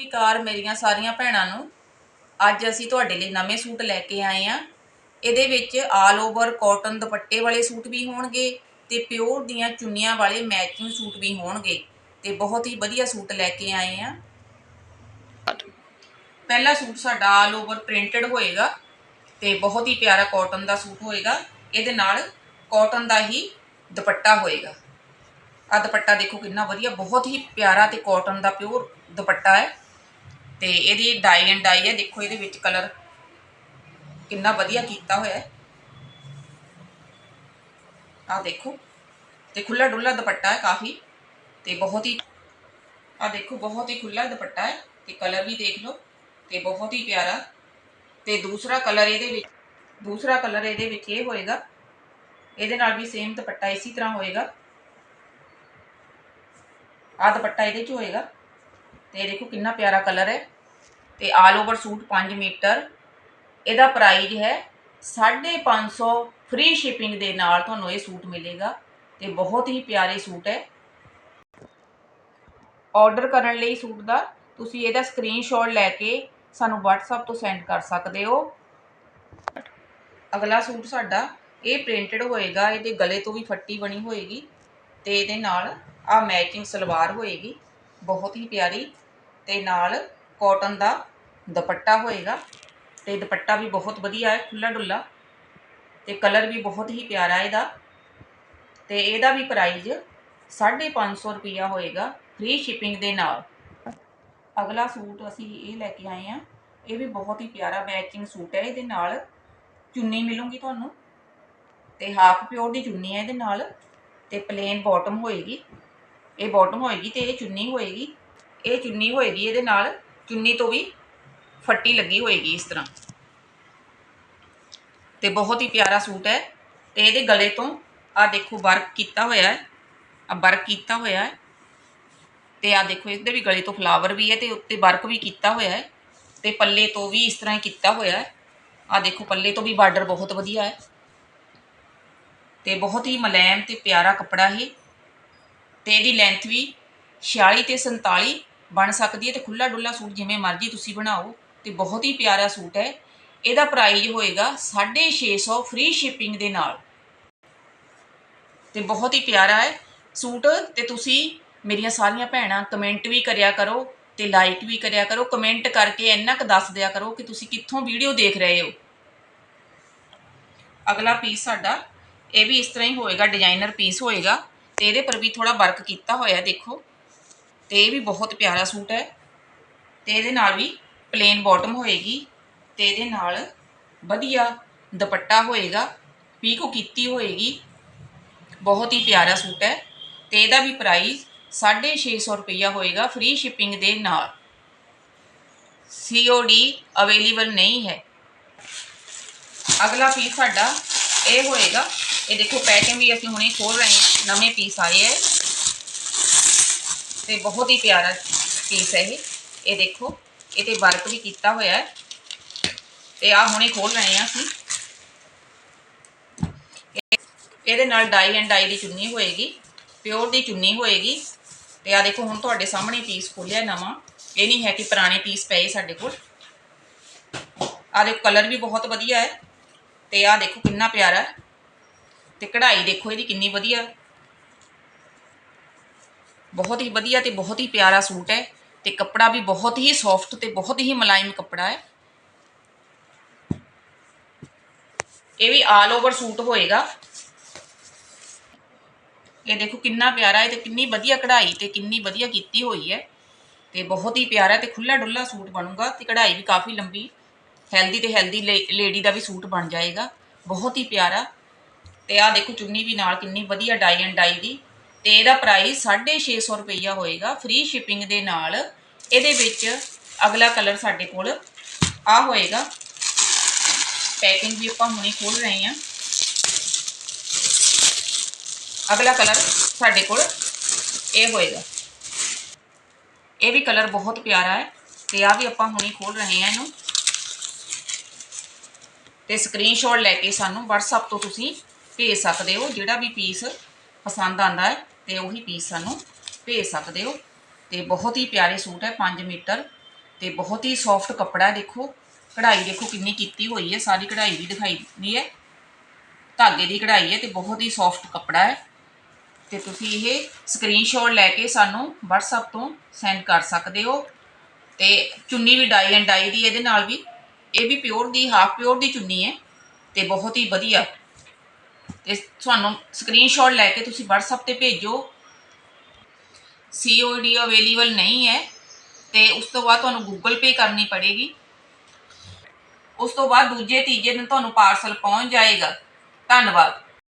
ਸ੍ਰੀ ਅਕਾਲ ਮੇਰੀਆਂ ਸਾਰੀਆਂ ਭੈਣਾਂ ਨੂੰ ਅੱਜ ਅਸੀਂ ਤੁਹਾਡੇ ਲਈ ਨਵੇਂ ਸੂਟ ਲੈ ਕੇ ਆਏ ਆ ਇਹਦੇ ਵਿੱਚ ਆਲ ਓਵਰ ਕਾਟਨ ਦੁਪੱਟੇ ਵਾਲੇ ਸੂਟ ਵੀ ਹੋਣਗੇ ਤੇ ਪਿਓਰ ਦੀਆਂ ਚੁੰਨੀਆਂ ਵਾਲੇ ਮੈਚਿੰਗ ਸੂਟ ਵੀ ਹੋਣਗੇ ਤੇ ਬਹੁਤ ਹੀ ਵਧੀਆ ਸੂਟ ਲੈ ਕੇ ਆਏ ਆ ਪਹਿਲਾ ਸੂਟ ਸਾਡਾ ਆਲ ਓਵਰ ਪ੍ਰਿੰਟਡ ਹੋਏਗਾ ਤੇ ਬਹੁਤ ਹੀ ਪਿਆਰਾ ਕਾਟਨ ਦਾ ਸੂਟ ਹੋਏਗਾ। ਇਹਦੇ ਨਾਲ ਕਾਟਨ ਦਾ ਹੀ ਦੁਪੱਟਾ ਹੋਏਗਾ। ਆ ਦੁਪੱਟਾ ਦੇਖੋ ਕਿੰਨਾ ਵਧੀਆ, ਬਹੁਤ ਹੀ ਪਿਆਰਾ ਤੇ ਕਾਟਨ ਦਾ ਪਿਓਰ ਦੁਪੱਟਾ ਹੈ। ਤੇ ਇਹਦੀ ਡਾਈ ਐਂਡ ਡਾਈ ਹੈ, ਦੇਖੋ ਇਹਦੇ ਵਿੱਚ ਕਲਰ ਕਿੰਨਾ ਵਧੀਆ ਕੀਤਾ ਹੋਇਆ ਹੈ। ਆ ਦੇਖੋ, ਤੇ ਖੁੱਲਾ ਡੁੱਲਾ ਦੁਪੱਟਾ ਹੈ ਕਾਫੀ, ਤੇ ਬਹੁਤ ਹੀ ਆ ਦੇਖੋ ਬਹੁਤ ਹੀ ਖੁੱਲਾ ਦੁਪੱਟਾ ਹੈ, ਤੇ ਕਲਰ ਵੀ ਦੇਖ ਲਓ, ਤੇ ਬਹੁਤ ਹੀ ਪਿਆਰਾ। ਤੇ ਦੂਸਰਾ ਕਲਰ ਇਹਦੇ ਵਿੱਚ, ਦੂਸਰਾ ਕਲਰ ਇਹਦੇ ਵਿੱਚ ਇਹ ਹੋਏਗਾ, ਇਹਦੇ ਨਾਲ ਵੀ ਸੇਮ ਦੁਪੱਟਾ ਇਸੇ ਤਰ੍ਹਾਂ ਹੋਏਗਾ। ਆ ਦੁਪੱਟਾ ਇਹਦੇ ਚ ਹੋਏਗਾ, ਤੇ ਦੇਖੋ ਕਿੰਨਾ ਪਿਆਰਾ ਕਲਰ ਹੈ। ਤੇ ਆਲ ਓਵਰ ਸੂਟ 5 ਮੀਟਰ। ਇਹਦਾ ਪ੍ਰਾਈਸ ਹੈ 550 ਫ੍ਰੀ ਸ਼ਿਪਿੰਗ ਦੇ ਨਾਲ ਤੁਹਾਨੂੰ ਇਹ ਸੂਟ ਮਿਲੇਗਾ ਤੇ ਬਹੁਤ ਹੀ ਪਿਆਰੇ ਸੂਟ ਹੈ। ਆਰਡਰ ਕਰਨ ਲਈ ਸੂਟ ਦਾ ਤੁਸੀਂ ਇਹਦਾ ਸਕਰੀਨਸ਼ਾਟ ਲੈ ਕੇ ਸਾਨੂੰ WhatsApp ਤੋਂ ਸੈਂਡ ਕਰ ਸਕਦੇ ਹੋ। ਅਗਲਾ ਸੂਟ ਸਾਡਾ, ਇਹ ਪ੍ਰਿੰਟਡ ਹੋਏਗਾ, ਇਹਦੇ ਗਲੇ ਤੋਂ ਵੀ ਫੱਟੀ ਬਣੀ ਹੋਏਗੀ ਤੇ ਇਹਦੇ ਨਾਲ ਆ ਮੈਚਿੰਗ ਸਲਵਾਰ ਹੋਏਗੀ, ਬਹੁਤ ਹੀ ਪਿਆਰੀ ਤੇ ਨਾਲ ਕਾਟਨ ਦਾ ਦੁਪੱਟਾ ਹੋਏਗਾ ਤੇ ਦੁਪੱਟਾ ਵੀ ਬਹੁਤ ਵਧੀਆ ਹੈ ਖੁੱਲਾ ਡੁੱਲਾ ਤੇ ਕਲਰ ਵੀ ਬਹੁਤ ਹੀ ਪਿਆਰਾ ਇਹਦਾ। ਤੇ ਇਹਦਾ ਵੀ ਪ੍ਰਾਈਸ 550 ਰੁਪਿਆ ਹੋਏਗਾ ਫ੍ਰੀ ਸ਼ਿਪਿੰਗ ਦੇ ਨਾਲ। ਅਗਲਾ ਸੂਟ ਅਸੀਂ ਇਹ ਲੈ ਕੇ ਆਏ ਆ ਇਹ ਵੀ ਬਹੁਤ ਹੀ ਪਿਆਰਾ ਮੈਚਿੰਗ ਸੂਟ ਹੈ ਇਹਦੇ ਨਾਲ। ਚੁੰਨੀ ਮਿਲੂਗੀ ਤੁਹਾਨੂੰ ਤੇ ਹਾਫ ਪਿਓਰ ਦੀ ਚੁੰਨੀ ਹੈ ਇਹਦੇ ਨਾਲ ਤੇ ਪਲੇਨ ਬਾਟਮ ਹੋਏਗੀ। ਇਹ ਬਾਟਮ ਹੋਏਗੀ ਤੇ ਇਹ ਚੁੰਨੀ ਹੋਏਗੀ। ਇਹ ਚੁੰਨੀ ਹੋਏਗੀ ਇਹਦੇ ਨਾਲ। ਚੁੰਨੀ ਤੋਂ ਵੀ ਫੱਟੀ ਲੱਗੀ ਹੋਏਗੀ ਇਸ ਤਰ੍ਹਾਂ। ਤੇ ਬਹੁਤ ਹੀ ਪਿਆਰਾ ਸੂਟ ਹੈ। ਤੇ ਇਹਦੇ ਗਲੇ ਤੋਂ ਆ ਦੇਖੋ ਵਰਕ ਕੀਤਾ ਹੋਇਆ ਹੈ। ਆ ਵਰਕ ਕੀਤਾ ਹੋਇਆ ਹੈ। ਤੇ ਆ ਦੇਖੋ, ਇਹਦੇ ਵੀ ਗਲੇ ਤੋਂ ਫਲਾਵਰ ਵੀ ਹੈ ਤੇ ਉੱਤੇ ਵਰਕ ਵੀ ਕੀਤਾ ਹੋਇਆ ਹੈ। ਤੇ ਪੱਲੇ ਤੋਂ ਵੀ ਇਸ ਤਰ੍ਹਾਂ ਹੀ ਕੀਤਾ ਹੋਇਆ ਹੈ। ਆ ਦੇਖੋ, ਪੱਲੇ ਤੋਂ ਵੀ ਬਾਰਡਰ ਬਹੁਤ ਵਧੀਆ ਹੈ। ਤੇ ਬਹੁਤ ਹੀ ਮਲੈਮ ਤੇ ਪਿਆਰਾ ਕੱਪੜਾ ਇਹ। ਤੇ ਇਹਦੀ ਲੈਂਥ ਵੀ 46 ਤੇ 47 ਬਣ ਸਕਦੀ ਹੈ ਤੇ ਖੁੱਲਾ ਡੁੱਲਾ ਸੂਟ ਜਿਵੇਂ ਮਰਜ਼ੀ ਤੁਸੀਂ ਬਣਾਓ। ਤੇ ਬਹੁਤ ਹੀ ਪਿਆਰਾ ਸੂਟ ਹੈ। ਇਹਦਾ ਪ੍ਰਾਈਸ ਹੋਏਗਾ 650 ਫ੍ਰੀ ਸ਼ਿਪਿੰਗ ਦੇ ਨਾਲ। ਤੇ ਬਹੁਤ ਹੀ ਪਿਆਰਾ ਹੈ ਸੂਟ ਤੇ ਤੁਸੀਂ ਮੇਰੀਆਂ ਸਾਰੀਆਂ ਭੈਣਾਂ ਕਮੈਂਟ ਵੀ ਕਰਿਆ ਕਰੋ ਤੇ ਲਾਈਕ ਵੀ ਕਰਿਆ ਕਰੋ। ਕਮੈਂਟ ਕਰਕੇ ਇੰਨਾ ਕੁ ਦੱਸ ਦਿਆ ਕਰੋ ਕਿ ਤੁਸੀਂ ਕਿੱਥੋਂ ਵੀਡੀਓ ਦੇਖ ਰਹੇ ਹੋ। ਅਗਲਾ ਪੀਸ ਸਾਡਾ, ਇਹ ਵੀ ਇਸ ਤਰ੍ਹਾਂ ਹੀ ਹੋਏਗਾ ਡਿਜ਼ਾਈਨਰ ਪੀਸ ਹੋਏਗਾ ਤੇ ਇਹਦੇ ਪਰ ਵੀ ਥੋੜਾ ਵਰਕ ਕੀਤਾ ਹੋਇਆ ਦੇਖੋ। ਤੇ ਇਹ ਵੀ ਬਹੁਤ ਪਿਆਰਾ ਸੂਟ ਹੈ ਤੇ ਇਹਦੇ ਨਾਲ ਵੀ ਪਲੇਨ ਬਾਟਮ ਹੋਏਗੀ ਤੇ ਇਹਦੇ ਨਾਲ ਵਧੀਆ ਦੁਪੱਟਾ ਹੋਏਗਾ, ਪੀਕੋ ਕੀਤੀ ਹੋਏਗੀ, ਬਹੁਤ ਹੀ ਪਿਆਰਾ ਸੂਟ ਹੈ ਤੇ ਇਹਦਾ ਵੀ ਪ੍ਰਾਈਸ 650 ਰੁਪਈਆ ਹੋਏਗਾ ਫ੍ਰੀ ਸ਼ਿਪਿੰਗ ਦੇ ਨਾਲ। ਸੀਓਡੀ ਅਵੇਲੇਬਲ ਨਹੀਂ ਹੈ। ਅਗਲਾ ਪੀਸ ਸਾਡਾ ਇਹ ਹੋਏਗਾ, ਇਹ ਦੇਖੋ ਪੈਕਿੰਗ ਵੀ ਅਸੀਂ ਹੁਣੇ ਖੋਲ ਰਹੇ ਹਾਂ, ਨਵੇਂ ਪੀਸ ਆਏ ਹੈ। ਤੇ ਬਹੁਤ ਹੀ ਪਿਆਰਾ ਪੀਸ ਹੈ ਇਹ। ਇਹ ਦੇਖੋ ਇਹ ਤੇ ਵਰਕ ਵੀ ਕੀਤਾ ਹੋਇਆ ਹੈ। ਤੇ ਆ ਹੁਣੇ ਖੋਲ ਰਹੇ ਹਾਂ ਅਸੀਂ। ਇਹਦੇ ਨਾਲ ਡਾਈ ਐਂਡ ਡਾਈ ਦੀ ਚੁੰਨੀ ਹੋਏਗੀ, ਪਿਓਰ ਦੀ ਚੁੰਨੀ ਹੋਏਗੀ। ਤੇ ਆ ਦੇਖੋ, ਹੁਣ ਤੁਹਾਡੇ ਸਾਹਮਣੇ ਪੀਸ ਖੋਲਿਆ ਨਵਾਂ। ਇਹ ਨਹੀਂ ਹੈ ਕਿ ਪੁਰਾਣੇ ਪੀਸ ਪਏ ਸਾਡੇ ਕੋਲ। ਆ ਦੇਖੋ, ਕਲਰ ਵੀ ਬਹੁਤ ਵਧੀਆ ਹੈ। ਤੇ ਆ ਦੇਖੋ, ਕਿੰਨਾ ਪਿਆਰਾ ਹੈ। ਤੇ ਕਢਾਈ ਦੇਖੋ, ਇਹਦੀ ਕਿੰਨੀ ਵਧੀਆ। ਬਹੁਤ ਹੀ ਵਧੀਆ ਤੇ ਬਹੁਤ ਹੀ ਪਿਆਰਾ ਸੂਟ ਹੈ। ਤੇ ਕੱਪੜਾ ਵੀ ਬਹੁਤ ਹੀ ਸੌਫਟ ਤੇ ਬਹੁਤ ਹੀ ਮਲਾਇਮ ਕੱਪੜਾ ਹੈ। ਇਹ ਵੀ ਆਲ ਓਵਰ ਸੂਟ ਹੋਏਗਾ। ਇਹ ਦੇਖੋ ਕਿੰਨਾ ਪਿਆਰਾ ਹੈ ਤੇ ਕਿੰਨੀ ਵਧੀਆ ਕਢਾਈ ਤੇ ਕਿੰਨੀ ਵਧੀਆ ਕੀਤੀ ਹੋਈ ਹੈ। ਤੇ ਬਹੁਤ ਹੀ ਪਿਆਰਾ ਤੇ ਖੁੱਲਾ ਡੁੱਲਾ ਸੂਟ ਬਣੂਗਾ ਤੇ ਕਢਾਈ ਵੀ ਕਾਫੀ ਲੰਬੀ ਹੈਲਦੀ ਤੇ ਹੈਲਦੀ ਲੇਡੀ ਦਾ ਵੀ ਸੂਟ ਬਣ ਜਾਏਗਾ। ਬਹੁਤ ਹੀ ਪਿਆਰਾ। ਤੇ ਆਹ ਦੇਖੋ ਚੁੰਨੀ ਵੀ ਨਾਲ ਕਿੰਨੀ ਵਧੀਆ ਡਾਈ ਐਂਡ ਡਾਈ ਦੀ। ਤੇ ਇਹਦਾ ਪ੍ਰਾਈਸ 650 ਰੁਪਈਆ ਹੋਏਗਾ ਫ੍ਰੀ ਸ਼ਿਪਿੰਗ ਦੇ ਨਾਲ। ਇਹਦੇ ਵਿੱਚ ਅਗਲਾ ਕਲਰ ਸਾਡੇ ਕੋਲ ਆ ਹੋਏਗਾ। ਪੈਕਿੰਗ ਵੀ ਆਪਾਂ ਹੁਣੇ ਖੋਲ ਰਹੇ ਹਾਂ। ਅਗਲਾ ਕਲਰ ਸਾਡੇ ਕੋਲ ਇਹ ਹੋਏਗਾ। ਇਹ ਵੀ ਕਲਰ ਬਹੁਤ ਪਿਆਰਾ ਹੈ ਤੇ ਆ ਵੀ ਆਪਾਂ ਹੁਣੇ ਖੋਲ ਰਹੇ ਹਾਂ ਇਹਨੂੰ। ਤੇ ਸਕਰੀਨਸ਼ਾਟ ਲੈ ਕੇ ਸਾਨੂੰ WhatsApp ਤੋਂ ਤੁਸੀਂ ਭੇਜ ਸਕਦੇ ਹੋ, ਜਿਹੜਾ ਵੀ ਪੀਸ ਪਸੰਦ ਆਂਦਾ ਹੈ। ਤੇ ਉਹੀ ਪੀਸ ਸਾਨੂੰ ਭੇਜ ਸਕਦੇ ਹੋ। ਤੇ ਬਹੁਤ ਹੀ ਪਿਆਰੇ ਸੂਟ ਹੈ 5 ਮੀਟਰ ਤੇ ਬਹੁਤ ਹੀ ਸੌਫਟ ਕੱਪੜਾ ਦੇਖੋ, ਕਢਾਈ ਦੇਖੋ ਕਿੰਨੀ ਕੀਤੀ ਹੋਈ ਹੈ। ਸਾਰੀ ਕਢਾਈ ਵੀ ਦਿਖਾਈ ਦਿੰਦੀ ਹੈ। ਧਾਗੇ ਦੀ ਕਢਾਈ ਹੈ ਤੇ ਬਹੁਤ ਹੀ ਸੌਫਟ ਕੱਪੜਾ ਹੈ। ਤੇ ਤੁਸੀਂ ਇਹ ਸਕਰੀਨਸ਼ਾਟ ਲੈ ਕੇ ਸਾਨੂੰ WhatsApp ਤੋਂ ਸੈਂਡ ਕਰ ਸਕਦੇ ਹੋ। ਤੇ ਚੁੰਨੀ ਵੀ ਡਾਈ ਐਂਡ ਡਾਈ ਦੀ ਇਹਦੇ ਨਾਲ ਵੀ। ਇਹ ਵੀ ਪਿਓਰ ਦੀ ਹਾਫ ਪਿਓਰ ਦੀ ਚੁੰਨੀ ਹੈ। ਤੇ ਬਹੁਤ ਹੀ ਵਧੀਆ ਤੇ ਤੁਹਾਨੂੰ ਸਕਰੀਨਸ਼ਾਟ ਲੈ ਕੇ ਤੁਸੀਂ WhatsApp ਤੇ ਭੇਜੋ। COD ਅਵੇਲੇਬਲ ਨਹੀਂ ਹੈ ਤੇ ਉਸ ਤੋਂ ਬਾਅਦ ਤੁਹਾਨੂੰ Google Pay ਕਰਨੀ ਪੜੇਗੀ। ਉਸ ਤੋਂ ਬਾਅਦ ਦੂਜੇ ਤੀਜੇ ਦਿਨ ਤੁਹਾਨੂੰ ਪਾਰਸਲ ਪਹੁੰਚ ਜਾਏਗਾ। ਧੰਨਵਾਦ।